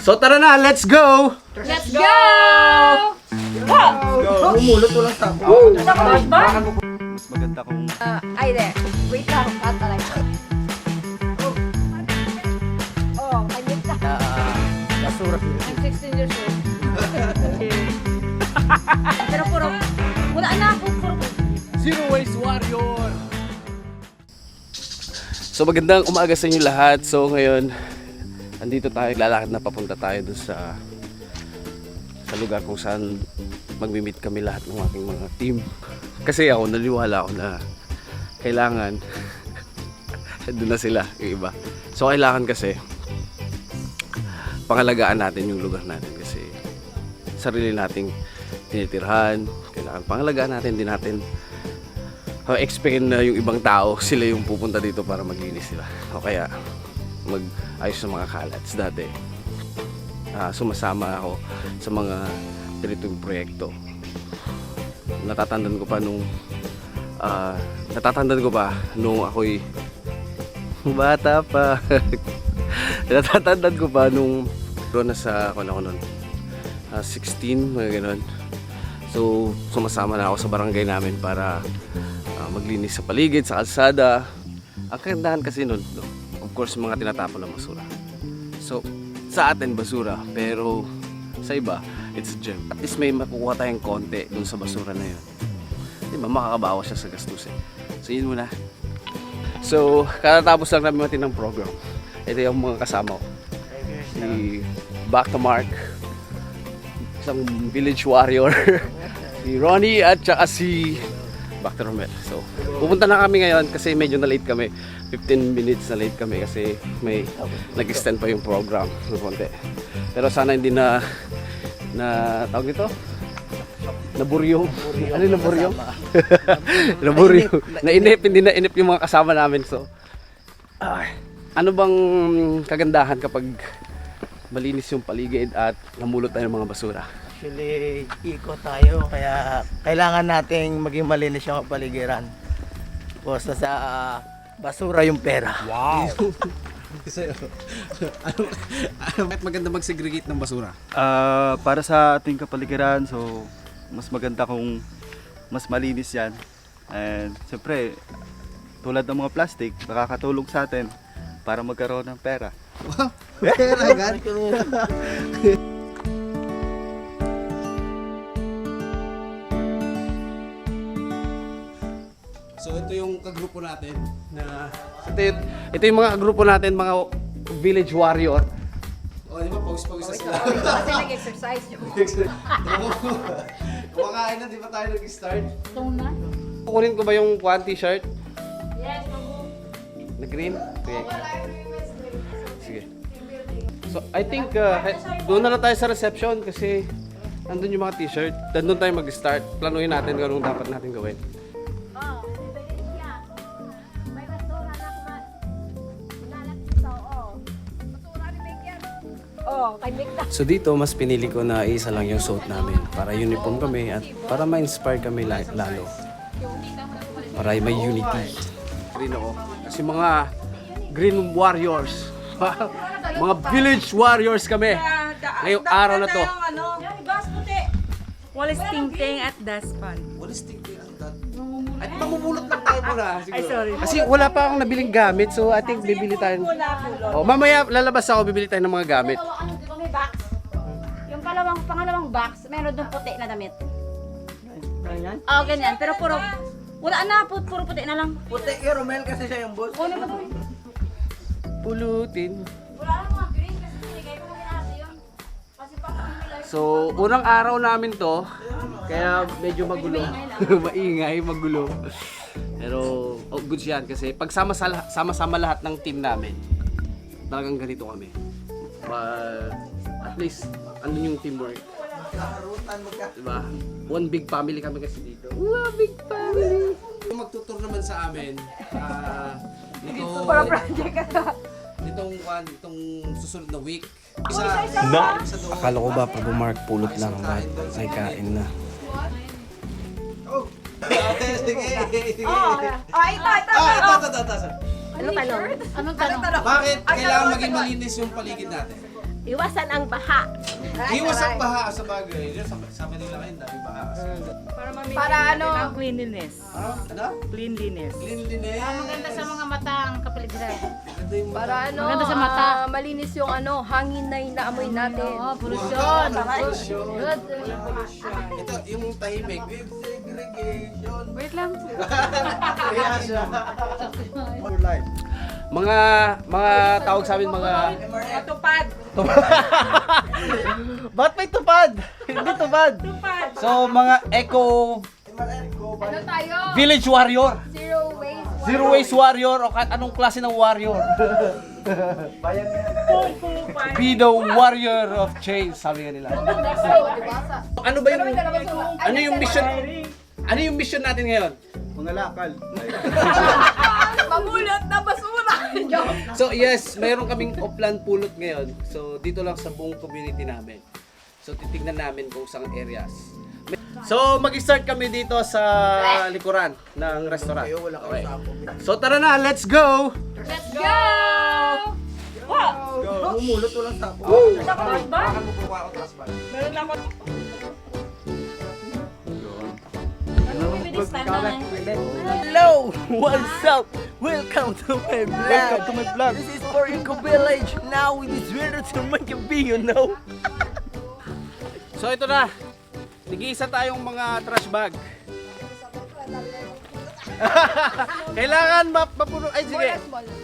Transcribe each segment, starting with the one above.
So tara na, let's go! Let's go! Bumulot ko lang sa Nakapos ba? Mas maganda kung Ah, ay, de. Wait lang. Na lang. Oh, kanyit ka. basura. I'm 16 years old. Pero puro, wala na ako. Puro, Zero Waste Warrior! So magandang umaga sa inyo lahat. So ngayon, andito tayo, lalakad na papunta tayo dun sa sa lugar kung saan magmi-meet kami lahat ng aking mga team. Kasi ako, naniwala ako na kailangan doon na sila, yung iba. So kailangan kasi pangalagaan natin yung lugar natin kasi sarili nating tinitirhan. Kailangan pangalagaan natin din natin uh, expect na yung ibang tao sila yung pupunta dito para maglinis sila o kaya mag-ayos ng mga kalats dati ah, sumasama ako sa mga ganitong proyekto. Natatandaan ko pa nung ah, natatandaan ko pa nung ako'y bata pa. Natatandaan ko pa nung doon na sa ako na ako nun ah, 16 mga ganon so sumasama na ako sa barangay namin para ah, maglinis sa paligid, sa kalsada. Ang kagandahan kasi nun, no, of course, mga tinatapon na basura. So, sa atin basura, pero sa iba, it's a gem. At least may makukuha tayong konti dun sa basura na yun. Di ba, makakabawas siya sa gastusin. So, yun muna. So, katatapos lang namin mati ng program. Ito yung mga kasama ko. Si Back to Mark, isang village warrior, si Ronnie at saka si Back to Romel. So, pupunta na kami ngayon kasi medyo na late kami. 15 minutes na late kami kasi may nag-extend pa yung program ng konti. Pero sana hindi na na tawag nito? Naburyo. Ano yung naburyo? naburyo. Nainip, hindi nainip yung mga kasama namin. So, ay, ano bang kagandahan kapag malinis yung paligid at namulot tayo ng mga basura? Actually, ikot tayo kaya kailangan nating maging malinis yung paligiran. Basta sa ah, basura yung pera. Wow! ano, ano, bakit maganda mag-segregate ng basura? ah, para sa ating kapaligiran, so mas maganda kung mas malinis yan. And siyempre, tulad ng mga plastic, nakakatulong sa atin para magkaroon ng pera. Pera agad. So ito yung kagrupo natin na ito, yung- ito yung mga kagrupo natin mga village warrior. Oh, di ba pawis-pawis na sila. kasi nag-exercise yung Kumakain na, di ba tayo nag-start? tone na. Kukunin ko ba yung one t-shirt Yes, na green? Okay. Sige. So, I think uh, doon na lang tayo sa reception kasi nandun yung mga t-shirt. Nandun tayo mag-start. Planuhin natin kung anong dapat natin gawin. Oh, Kay. So dito, mas pinili ko na isa lang yung suit namin para uniform kami at para ma-inspire kami la- lalo. Para may unity. Green ako. Kasi mga green warriors. mga village warriors kami. Ngayong araw na to. Walis tingting at daspan. At mamumulot lang tayo muna. Siguro. Ay, sorry. Kasi wala pa akong nabiling gamit. So I think bibili tayo. Oh, mamaya lalabas ako, bibili tayo ng mga gamit. Yung palawang, pangalawang box, meron doon puti na damit. Ganyan? Oh, ganyan. Pero puro, wala na, pu- puro puti na lang. Puti yung Romel kasi siya yung boss. Kunin mo doon. Pulutin. Wala na mga green kasi sinigay ko kami natin yun. Kasi pa kami nila So, unang araw namin to, kaya medyo magulo. Maingay, magulo. Pero, oh, good yan kasi pag sama-sama sama-sama lahat ng team namin, talagang ganito kami. But, at least, andun yung teamwork. Diba? One big family kami kasi dito. Wow, big family! Kung magtutur naman sa amin, ah, ito, para project itong, one, itong susunod na week. Isa, na? Isa doon. Akala ko ba pag Mark pulot lang kahit may kain na. sige, sige. Oh, ito, ito, Ah, ito, ito, ito, ito. Ano tanong? Anong tanong? Bakit kailangan maging malinis yung paligid natin? Iwasan ang baha. Iwas ang baha sa bagay. Sa, sa Manila kayo, dami baha. Para ma-maintain Para natin ano? ang cleanliness. Ano? Cleanliness. Cleanliness. Maganda sa mga mata ang kapaligiran. Maganda yung Para ano, Maganda sa mata. ah, malinis yung ano, hangin na inaamoy natin. Oo, polusyon. Pollution. Ito, yung tahimik. Wait lang. For life. Mga, mga tawag sa amin mga... Matupad. Ba't may tupad? Hindi tupad. Tupad. So, mga eco Ano tayo? village warrior. Zero waste. Zero waste warrior o kahit anong klase ng warrior. Be the warrior of change, sabi nga nila. Ano ba yung ano yung mission? Ano yung mission natin ngayon? Mga lakal. Mamulot na basura. So yes, mayroon kaming upland pulot ngayon. So dito lang sa buong community namin. So titignan namin kung saan areas. So mag-start kami dito sa likuran ng restaurant. Okay. So tara na, let's go! Let's go! Humulot walang sapo. Meron ako. Hello! What's up? Welcome to my vlog. Welcome to my vlog. This is for Eco Village. Now it is winter to make a bee, you know? So ito na. Tigisa tayong mga trash bag. Kailangan map mapuno. Ay sige.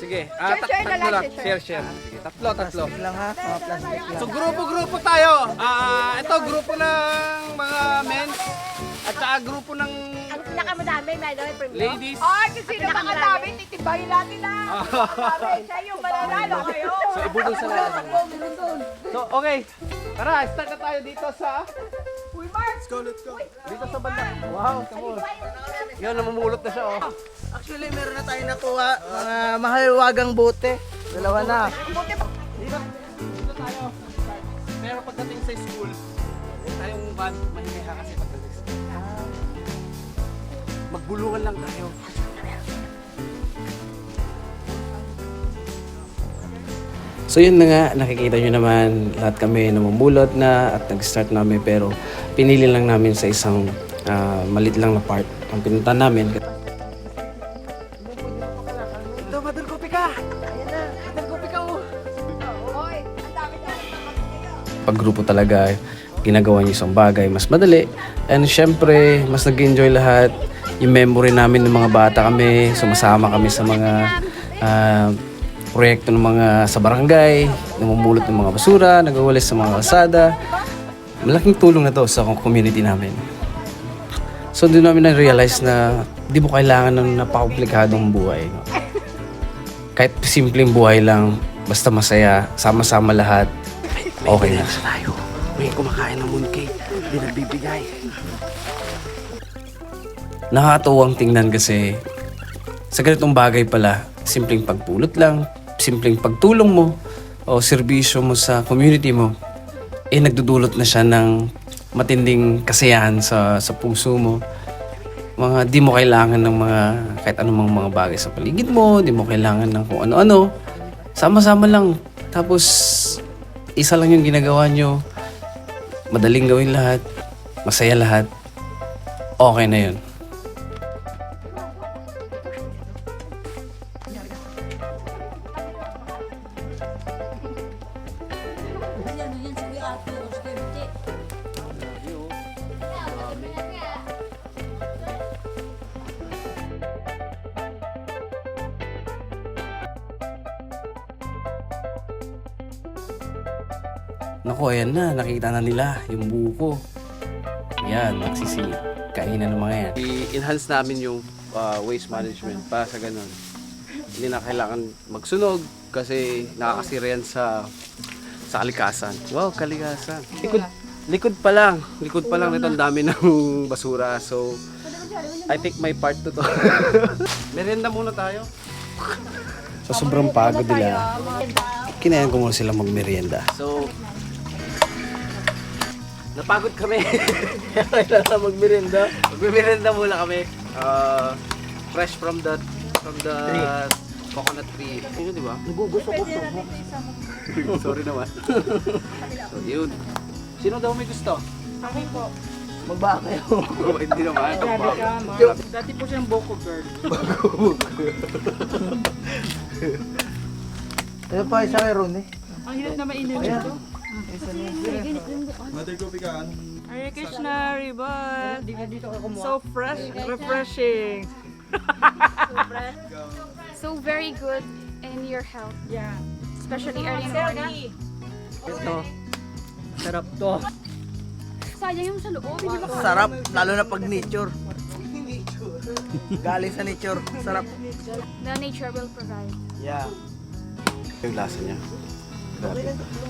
Sige. Ah, Share, share tatlo lang, share. Share, share. Sige, tatlo, tatlo. lang ha, mga plastic lang. So grupo-grupo tayo. Ah, ito grupo ng mga men at saka grupo ng Ang pinakamadami, may dami premium. ladies. Ay, kasi sino makadami, titibayin natin na. Sabi, siya yung mananalo kayo. So ibudol sa lahat. So okay. Tara, start na tayo dito sa Uy, Mark! Let's go, let's go. dito sa banda. Wow, come on. Yan, namumulot na siya oh. Actually, meron na tayo nakuha. Mga mahiwagang bote. Dalawa na. Dito tayo. Pero pagdating sa school, tayong bad mahihiha kasi school. Magbulungan lang tayo. So yun na nga, nakikita nyo naman lahat kami namumulot na at nag-start namin pero pinili lang namin sa isang ah, malit lang na part ang pinunta namin. Ito, Madal Kopi ka! Ayan na, Madal Kopi ka oh! Hoy, ang dami-dami. Paggrupo talaga, ginagawa niyo isang bagay, mas madali. And syempre, mas nag-enjoy lahat. Yung memory namin ng mga bata kami, sumasama kami sa mga ah, proyekto ng mga sa barangay, namumulot ng mga basura, nagawalis sa mga kalsada. Malaking tulong na to sa community namin. So doon namin na-realize na di mo kailangan ng napakakomplikadong buhay. Kahit simpleng buhay lang, basta masaya, sama-sama lahat, okay na. tayo. May kumakain ng mooncake. Hindi nagbibigay. Nakakatuwang tingnan kasi sa ganitong bagay pala, simpleng pagpulot lang, simpleng pagtulong mo o serbisyo mo sa community mo, eh nagdudulot na siya ng matinding kasiyahan sa, sa puso mo. Mga di mo kailangan ng mga kahit anumang mga bagay sa paligid mo, di mo kailangan ng kung ano-ano. Sama-sama lang. Tapos isa lang yung ginagawa nyo. Madaling gawin lahat. Masaya lahat. Okay na yun. Naku, ayan na. Nakita na nila yung buko. Yan, magsisi. Kainan ng mga yan. I-enhance namin yung uh, waste management para sa ganun. Hindi na kailangan magsunog kasi nakakasira yan sa sa kalikasan. Wow, kalikasan. Likod, likod pa lang. Likod pa lang nito ang dami ng basura. So, I think my part to to. Merienda muna tayo. So, sobrang pagod nila. Kinayan ko muna sila magmerienda. So, napagod kami. Kailangan magmerienda. Magmerienda muna kami. Uh, fresh from the from the coconut tree. Yun, di ba? Nagugusto ko. Sorry naman. so, yun. Sino daw may gusto? Magbaka kayo. Oh, hindi naman. Grabe ka. Dati po siyang Boko girl. Ito pa isa kay Ron eh. Ang hirap na mainit ito. Mother ko pikaan. Hare Krishna, Ribot. So fresh, refreshing. so very good in your health, Yeah. especially early in the morning. Ito. Sarap to. Sayang yung sa loob, hindi ba? Sarap, lalo na pag nature. Galing sa nature. Sarap. The nature will provide. Yeah. Yung lasa niya.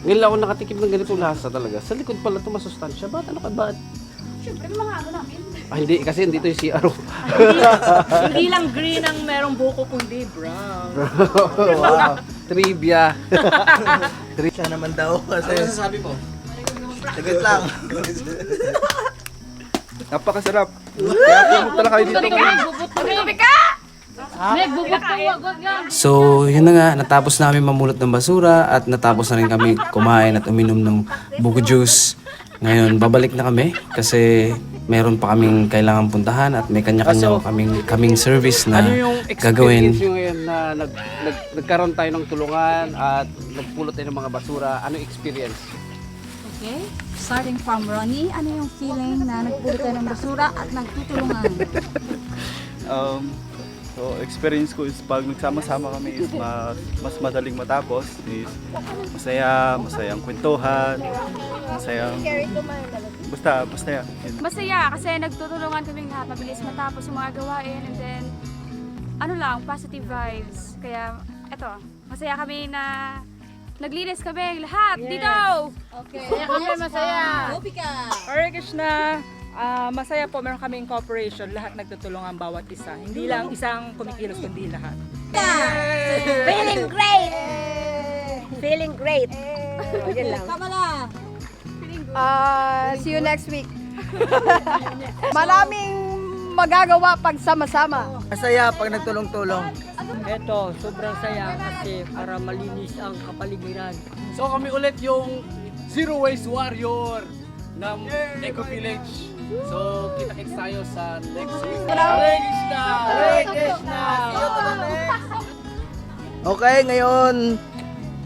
Ngayon lang ako nakatikim ng ganitong lasa talaga. Sa likod pala ito masustansya. Ba't ano ka ba? Siyempre, mga ano namin. Ah, hindi. Kasi dito yung CR. Hindi lang green ang merong buko kundi brown. Wow. Trivia. Siya naman daw kasi. Ano sasabi mo? Sagot lang. Napakasarap. Kaya pumunta lang kayo dito. Tumibig ka! May bubot ko, wag wag yan. So, yun na nga, natapos namin mamulot ng basura at natapos na rin kami kumain at uminom ng buko juice. Ngayon, babalik na kami kasi meron pa kaming kailangan puntahan at may kanya-kanya kaming, kaming service na gagawin. Ano yung ngayon na nag, nag, nagkaroon tayo ng tulungan at nagpulot tayo ng mga basura? Ano experience? Okay? Starting from Ronnie, ano yung feeling na nagpulot tayo ng basura at nagtutulungan? Um, so experience ko is pag nagsama-sama kami is mas, mas madaling matapos is masaya, masayang kwentuhan, masayang basta basta yan. Yun. Masaya kasi nagtutulungan kaming lahat. Mabilis matapos yung mga gawain and then ano lang, positive vibes. Kaya eto, masaya kami na naglinis kami lahat dito. Kaya kami masaya. Hare Krishna, ah, masaya po meron kaming cooperation. Lahat nagtutulungan bawat isa. Hindi lang isang kumikilos kundi lahat. Feeling great! Feeling great! Yun lang. Kamala! Ah, see you next week. Maraming magagawa pag sama-sama. Masaya pag nagtulong-tulong. Eto, sobrang saya kasi para malinis ang kapaligiran. So kami ulit yung Zero Waste Warrior ng Eco Village. So kita-kits tayo sa next week. Hare Krishna! Hare Krishna! Okay, ngayon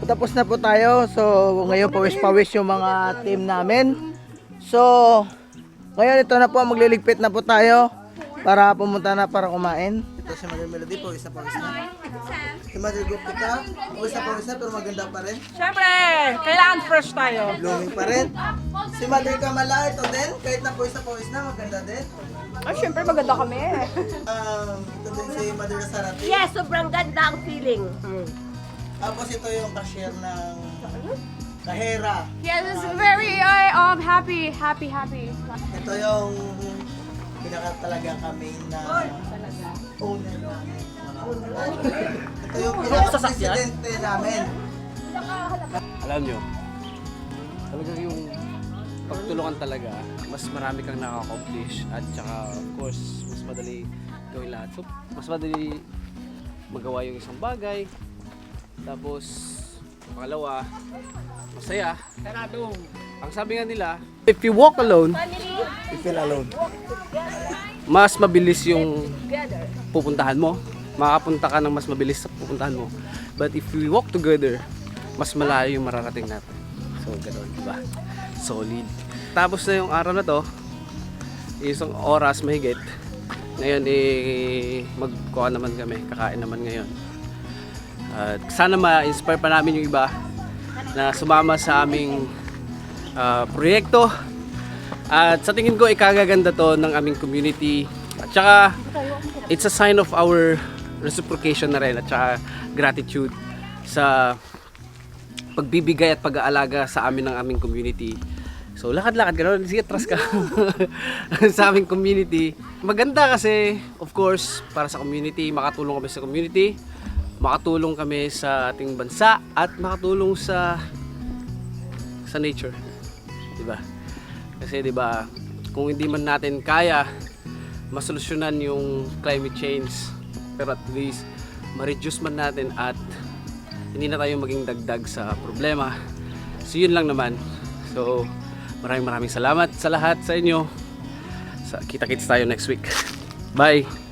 tapos na po tayo. So, ngayon pawis-pawis yung mga team namin. So, ngayon ito na po, magliligpit na po tayo para pumunta na para kumain. Ito si Mother Melody, pawis na pawis na. Si Mother Gupita, pawis na pawis na pero maganda pa rin. Siyempre, kailangan fresh tayo. Blooming pa rin. Si Mother Kamala, ito din, kahit na pawis na pawis na, maganda din. Ah, syempre maganda kami. Um, ito din si Mother Sarati. Yes, sobrang ganda ang feeling. Tapos ito yung cashier ng Kahera. Yes, it's very uh, um happy, happy, happy. Ito yung pinaka talaga kami na owner namin. Ito yung pinaka presidente namin. Alam nyo, talaga yung pagtulungan talaga, mas marami kang nakaka-accomplish at saka of course, mas madali gawin lahat. So, mas madali magawa yung isang bagay. Tapos, pangalawa, masaya. Ang sabi nga nila, if you walk alone, You feel alone. mas mabilis yung pupuntahan mo. Makapunta ka ng mas mabilis sa pupuntahan mo. But if we walk together, mas malayo yung mararating natin. So, ganoon, di ba? Solid. Tapos na yung araw na to, isang oras mahigit. Ngayon, eh, magkuha naman kami. Kakain naman ngayon. At sana ma-inspire pa namin yung iba na sumama sa aming ah, proyekto. At sa tingin ko, ikagaganda to ng aming community. At saka, it's a sign of our reciprocation na rin at saka gratitude sa pagbibigay at pag-aalaga sa amin ng aming community. So, lakad-lakad ka na. Sige, trust ka. sa aming community. Maganda kasi, of course, para sa community, makatulong kami sa community, makatulong kami sa ating bansa, at makatulong sa sa nature. 'Di ba? Kasi 'di ba, kung hindi man natin kaya masolusyonan yung climate change, pero at least ma-reduce man natin at hindi na tayo maging dagdag sa problema. So yun lang naman. So maraming maraming salamat sa lahat sa inyo. Sa kita-kits tayo next week. Bye.